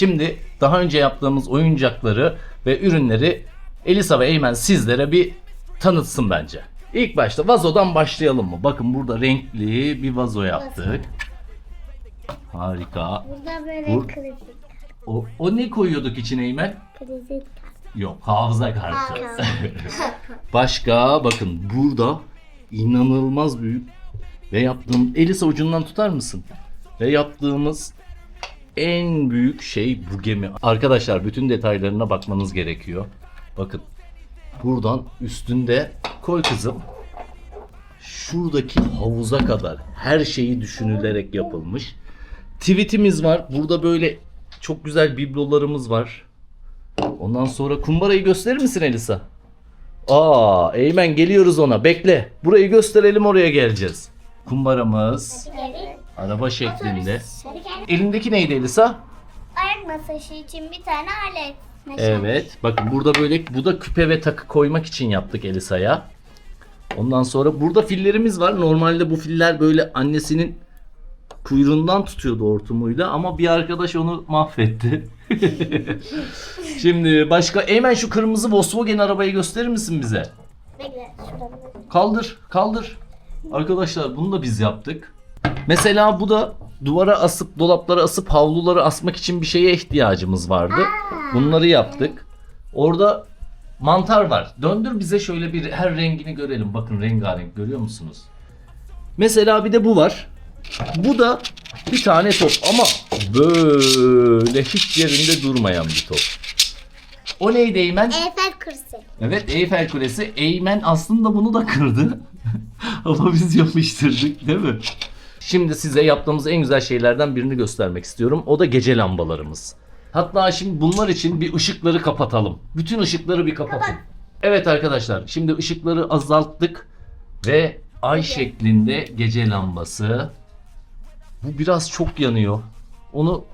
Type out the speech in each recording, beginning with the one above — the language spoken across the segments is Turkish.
Şimdi daha önce yaptığımız oyuncakları ve ürünleri Elisa ve Eymen sizlere bir tanıtsın bence. İlk başta vazodan başlayalım mı? Bakın burada renkli bir vazo yaptık. Harika. Burada böyle Bu- kritik. O, o ne koyuyorduk içine Eymen? Kritik. Yok hafıza kartı. Başka bakın burada inanılmaz büyük ve yaptığım Elisa ucundan tutar mısın? Ve yaptığımız en büyük şey bu gemi. Arkadaşlar bütün detaylarına bakmanız gerekiyor. Bakın buradan üstünde koy kızım. Şuradaki havuza kadar her şeyi düşünülerek yapılmış. Tweetimiz var. Burada böyle çok güzel biblolarımız var. Ondan sonra kumbarayı gösterir misin Elisa? Aa, Eymen geliyoruz ona. Bekle. Burayı gösterelim oraya geleceğiz. Kumbaramız Geri. Araba şeklinde. Elindeki neydi Elisa? Ayak masajı için bir tane alet. Evet. Bakın burada böyle bu da küpe ve takı koymak için yaptık Elisa'ya. Ondan sonra burada fillerimiz var. Normalde bu filler böyle annesinin kuyruğundan tutuyordu hortumuyla ama bir arkadaş onu mahvetti. Şimdi başka Eymen şu kırmızı Volkswagen arabayı gösterir misin bize? Bekle. Şurada Kaldır, kaldır. Arkadaşlar bunu da biz yaptık. Mesela bu da duvara asıp, dolaplara asıp, havluları asmak için bir şeye ihtiyacımız vardı. Bunları yaptık. Orada mantar var. Döndür bize şöyle bir her rengini görelim. Bakın rengarenk görüyor musunuz? Mesela bir de bu var. Bu da bir tane top ama böyle hiç yerinde durmayan bir top. O neydi Eymen? Eiffel Kulesi. Evet Eyfel Kulesi. Eymen aslında bunu da kırdı. Ama biz yapıştırdık değil mi? Şimdi size yaptığımız en güzel şeylerden birini göstermek istiyorum. O da gece lambalarımız. Hatta şimdi bunlar için bir ışıkları kapatalım. Bütün ışıkları bir kapatın. Evet arkadaşlar şimdi ışıkları azalttık ve ay şeklinde gece lambası. Bu biraz çok yanıyor. Onu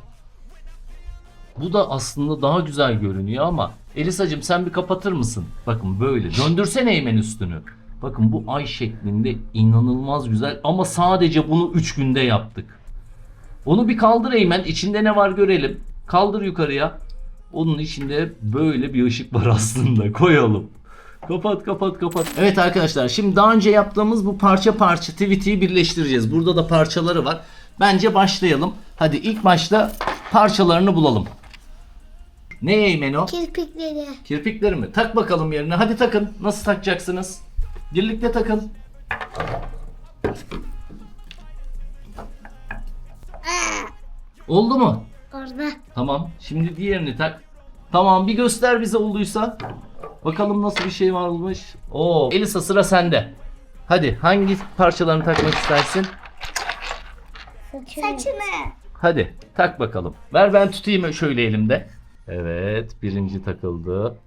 bu da aslında daha güzel görünüyor ama Elisacığım sen bir kapatır mısın? Bakın böyle. Döndürsene Eymen üstünü. Bakın bu ay şeklinde inanılmaz güzel ama sadece bunu 3 günde yaptık. Onu bir kaldır Eymen. İçinde ne var görelim. Kaldır yukarıya. Onun içinde böyle bir ışık var aslında. Koyalım. Kapat kapat kapat. Evet arkadaşlar şimdi daha önce yaptığımız bu parça parça tweet'i birleştireceğiz. Burada da parçaları var. Bence başlayalım. Hadi ilk başta parçalarını bulalım. Ne Eymen o? Kirpikleri. Kirpikleri mi? Tak bakalım yerine. Hadi takın. Nasıl takacaksınız? Birlikte takın. Oldu mu? Orada. Tamam. Şimdi diğerini tak. Tamam bir göster bize olduysa. Bakalım nasıl bir şey varmış. Oo, Elisa sıra sende. Hadi hangi parçalarını takmak istersin? Saçını. Hadi tak bakalım. Ver ben tutayım şöyle elimde. Evet birinci takıldı.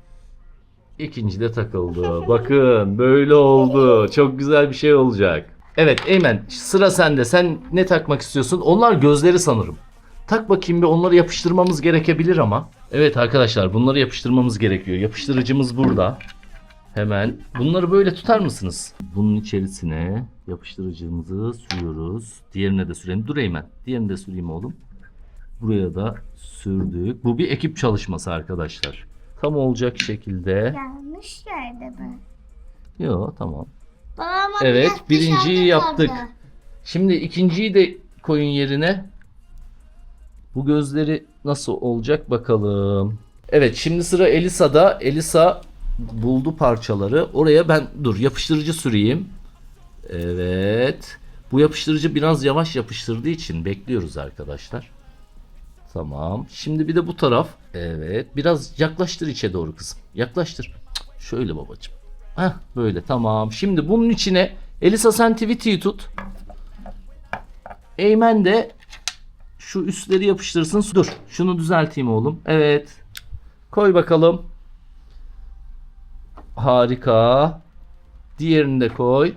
İkinci de takıldı. Bakın böyle oldu. Çok güzel bir şey olacak. Evet Eymen sıra sende. Sen ne takmak istiyorsun? Onlar gözleri sanırım. Tak bakayım bir onları yapıştırmamız gerekebilir ama. Evet arkadaşlar bunları yapıştırmamız gerekiyor. Yapıştırıcımız burada. Hemen bunları böyle tutar mısınız? Bunun içerisine yapıştırıcımızı sürüyoruz. Diğerine de sürelim. Dur Eymen. Diğerini de süreyim oğlum. Buraya da sürdük. Bu bir ekip çalışması arkadaşlar. Tam olacak şekilde. Yanlış yerde mi? Yo tamam. Babama Evet birinciyi yaptık. kaldı. Şimdi ikinciyi de koyun yerine. Bu gözleri nasıl olacak bakalım. Evet şimdi sıra Elisa'da. Elisa buldu parçaları. Oraya ben dur yapıştırıcı süreyim. Evet. Bu yapıştırıcı biraz yavaş yapıştırdığı için bekliyoruz arkadaşlar. Tamam. Şimdi bir de bu taraf. Evet. Biraz yaklaştır içe doğru kızım. Yaklaştır. Şöyle babacığım. Heh, böyle tamam. Şimdi bunun içine Elisa sen tweet'i tut. Eymen de şu üstleri yapıştırsın. Dur. Şunu düzelteyim oğlum. Evet. Koy bakalım. Harika. Diğerini de koy.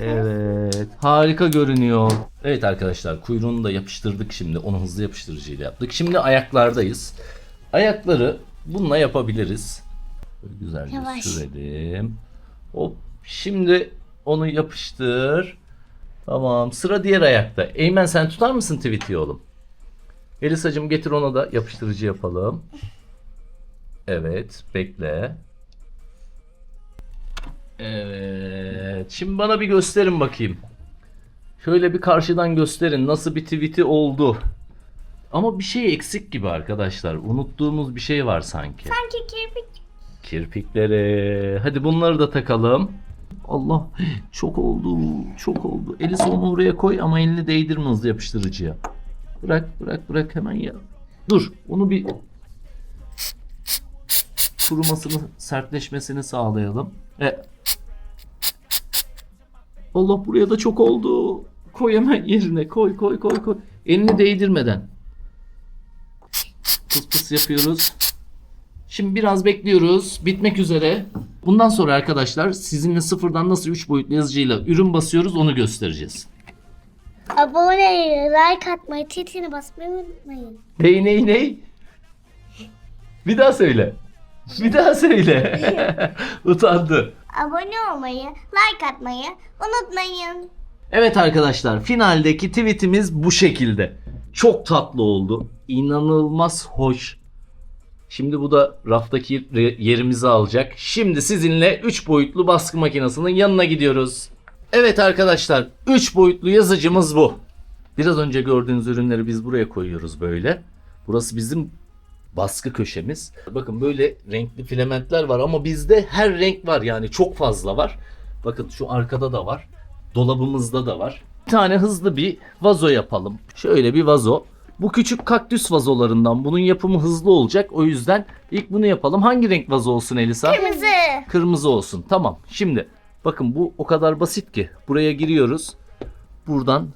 Evet. Harika görünüyor. Evet arkadaşlar kuyruğunu da yapıştırdık şimdi. Onu hızlı yapıştırıcıyla yaptık. Şimdi ayaklardayız. Ayakları bununla yapabiliriz. Böyle güzelce Yavaş. sürelim. Hop. Şimdi onu yapıştır. Tamam. Sıra diğer ayakta. Eymen sen tutar mısın tweet'i oğlum? Elisacığım getir ona da yapıştırıcı yapalım. Evet. Bekle. Evet. Şimdi bana bir gösterin bakayım. Şöyle bir karşıdan gösterin. Nasıl bir tweet'i oldu. Ama bir şey eksik gibi arkadaşlar. Unuttuğumuz bir şey var sanki. Sanki kirpik. Kirpikleri. Hadi bunları da takalım. Allah çok oldu. Çok oldu. Elis onu oraya koy ama elini değdirme hızlı yapıştırıcıya. Bırak bırak bırak hemen ya. Dur onu bir kurumasını sertleşmesini sağlayalım. E. Allah buraya da çok oldu. Koy hemen yerine. Koy koy koy koy. Elini değdirmeden. Pıs pıs yapıyoruz. Şimdi biraz bekliyoruz. Bitmek üzere. Bundan sonra arkadaşlar sizinle sıfırdan nasıl 3 boyutlu yazıcıyla ürün basıyoruz onu göstereceğiz. Abone, like atmayı, titini basmayı unutmayın. Ney ney ney? Bir daha söyle. Bir daha söyle. Utandı. Abone olmayı, like atmayı unutmayın. Evet arkadaşlar finaldeki tweetimiz bu şekilde. Çok tatlı oldu. İnanılmaz hoş. Şimdi bu da raftaki yerimizi alacak. Şimdi sizinle 3 boyutlu baskı makinesinin yanına gidiyoruz. Evet arkadaşlar 3 boyutlu yazıcımız bu. Biraz önce gördüğünüz ürünleri biz buraya koyuyoruz böyle. Burası bizim baskı köşemiz. Bakın böyle renkli filamentler var ama bizde her renk var yani çok fazla var. Bakın şu arkada da var. Dolabımızda da var. Bir tane hızlı bir vazo yapalım. Şöyle bir vazo. Bu küçük kaktüs vazolarından. Bunun yapımı hızlı olacak. O yüzden ilk bunu yapalım. Hangi renk vazo olsun Elisa? Kırmızı. Kırmızı olsun. Tamam. Şimdi bakın bu o kadar basit ki. Buraya giriyoruz. Buradan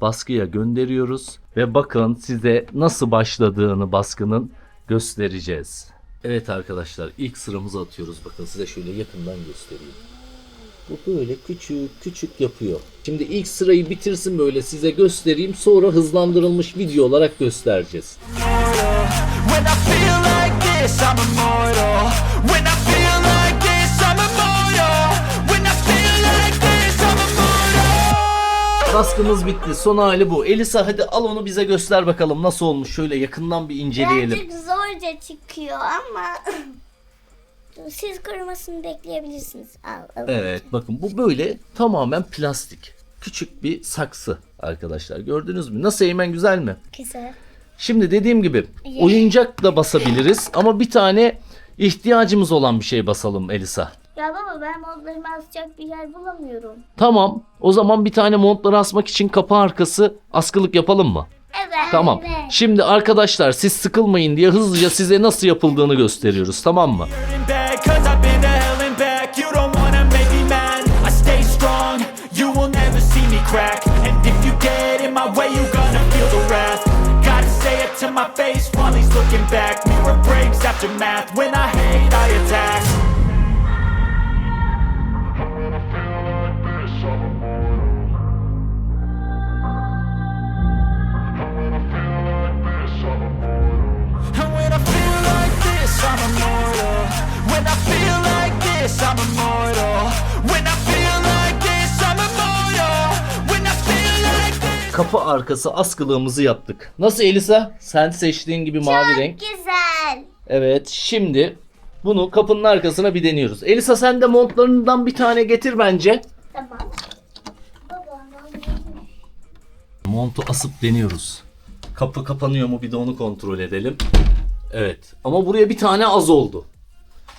baskıya gönderiyoruz. Ve bakın size nasıl başladığını baskının göstereceğiz. Evet arkadaşlar ilk sıramızı atıyoruz. Bakın size şöyle yakından göstereyim. Bu böyle küçük küçük yapıyor. Şimdi ilk sırayı bitirsin böyle size göstereyim. Sonra hızlandırılmış video olarak göstereceğiz. Baskımız bitti. Son hali bu. Elisa hadi al onu bize göster bakalım nasıl olmuş. Şöyle yakından bir inceleyelim. Birazcık zorca çıkıyor ama siz kurumasını bekleyebilirsiniz. Al, al. Evet bakın bu böyle tamamen plastik. Küçük bir saksı arkadaşlar. Gördünüz mü? Nasıl Eymen güzel mi? Güzel. Şimdi dediğim gibi oyuncak da basabiliriz ama bir tane ihtiyacımız olan bir şey basalım Elisa. Ya baba ben modlarımı asacak bir yer bulamıyorum. Tamam. O zaman bir tane montları asmak için kapı arkası askılık yapalım mı? Evet. Tamam. Evet. Şimdi arkadaşlar siz sıkılmayın diye hızlıca size nasıl yapıldığını gösteriyoruz. Tamam mı? Face while he's looking back. Mirror breaks after math. When I hate, arkası askılığımızı yaptık. Nasıl Elisa? Sen seçtiğin gibi mavi Çok renk. güzel. Evet şimdi bunu kapının arkasına bir deniyoruz. Elisa sen de montlarından bir tane getir bence. Tamam. Baba Montu asıp deniyoruz. Kapı kapanıyor mu bir de onu kontrol edelim. Evet ama buraya bir tane az oldu.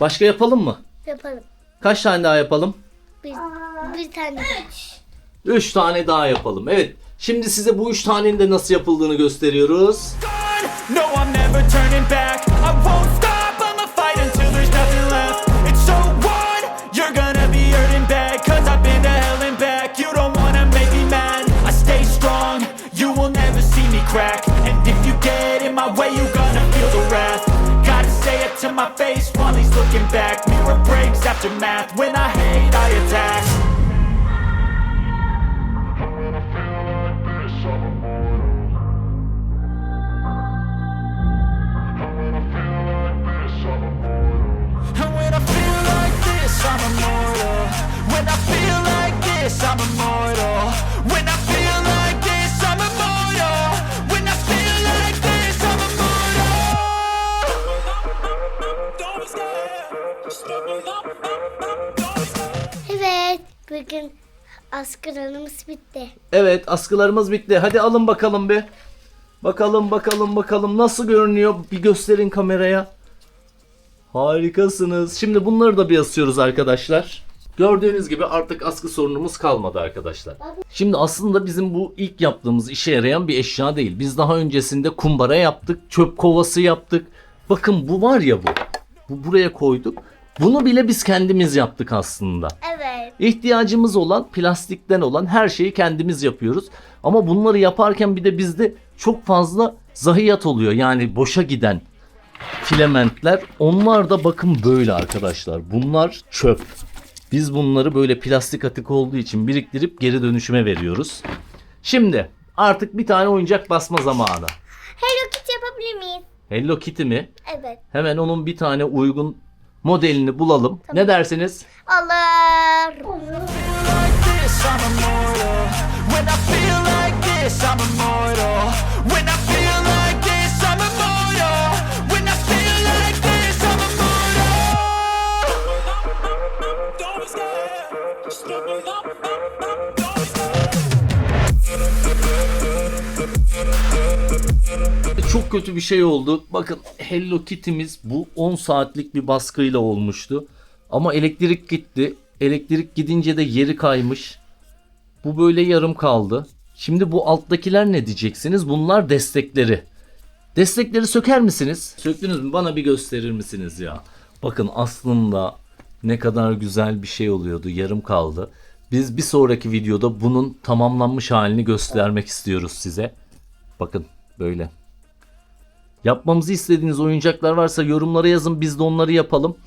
Başka yapalım mı? yapalım. Kaç tane daha yapalım? Bir, bir tane. Üç. 3 tane daha yapalım. Evet. Şimdi size bu 3 tanenin de nasıl yapıldığını gösteriyoruz. No, I'm never turning back. I won't stop. I'ma fight until there's nothing left. It's so on. You're gonna be hurting. Cause I've been hell and back. You don't wanna make me. I stay strong. You will never see me crack. And if you get in my way, you gonna feel the wrath. Gotta say it to my face. looking back, mirror breaks after math. When I hate, I attack. Askılarımız bitti. Evet askılarımız bitti. Hadi alın bakalım bir. Bakalım bakalım bakalım nasıl görünüyor bir gösterin kameraya. Harikasınız. Şimdi bunları da bir asıyoruz arkadaşlar. Gördüğünüz gibi artık askı sorunumuz kalmadı arkadaşlar. Şimdi aslında bizim bu ilk yaptığımız işe yarayan bir eşya değil. Biz daha öncesinde kumbara yaptık, çöp kovası yaptık. Bakın bu var ya bu. Bu buraya koyduk. Bunu bile biz kendimiz yaptık aslında. Evet. İhtiyacımız olan plastikten olan her şeyi kendimiz yapıyoruz. Ama bunları yaparken bir de bizde çok fazla zahiyat oluyor. Yani boşa giden filamentler. Onlar da bakın böyle arkadaşlar. Bunlar çöp. Biz bunları böyle plastik atık olduğu için biriktirip geri dönüşüme veriyoruz. Şimdi artık bir tane oyuncak basma zamanı. Hello Kitty yapabilir miyiz? Hello Kitty mi? Evet. Hemen onun bir tane uygun modelini bulalım. Ne dersiniz? Olur. like this, I'm immortal. When I feel like this, I'm immortal. When I feel Kötü bir şey oldu. Bakın Hello Kitty'miz bu 10 saatlik bir baskıyla olmuştu. Ama elektrik gitti. Elektrik gidince de yeri kaymış. Bu böyle yarım kaldı. Şimdi bu alttakiler ne diyeceksiniz? Bunlar destekleri. Destekleri söker misiniz? Söktünüz mü? Bana bir gösterir misiniz ya? Bakın aslında ne kadar güzel bir şey oluyordu. Yarım kaldı. Biz bir sonraki videoda bunun tamamlanmış halini göstermek istiyoruz size. Bakın böyle. Yapmamızı istediğiniz oyuncaklar varsa yorumlara yazın biz de onları yapalım.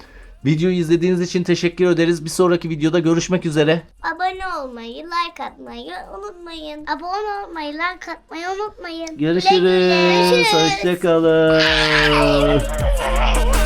Videoyu izlediğiniz için teşekkür ederiz. Bir sonraki videoda görüşmek üzere. Abone olmayı, like atmayı unutmayın. Abone olmayı, like atmayı unutmayın. Görüşürüz. Görüşürüz. Hoşçakalın.